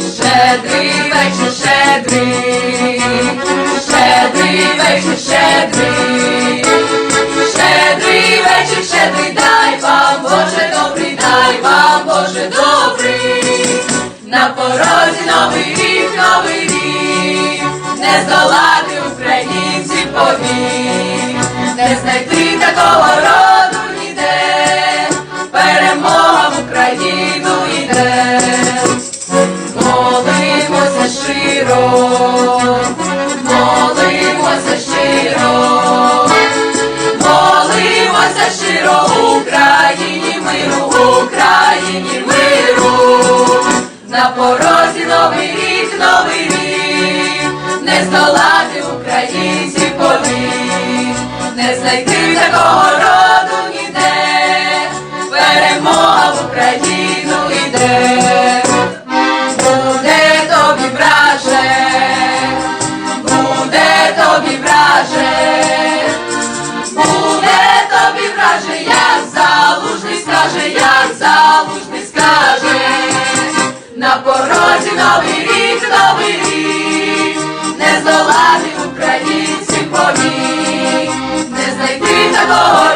Щедрий вечір, щедрий, щедрий щедрий, щедрий вечір, щедрий, дай вам, Боже добрий, дай вам, Боже добрий, на порозі новий рік, новий рік, не здолати українців повік, новий рік, новий рік, не здолати українців повік, не знайти такого роду ніде, перемога в Україну йде, буде тобі враже, буде тобі враже, буде тобі враже, як залужний скаже, як залужний скаже. на Por новий рік, новий рік, не здолати українців поміг, не знайти такого.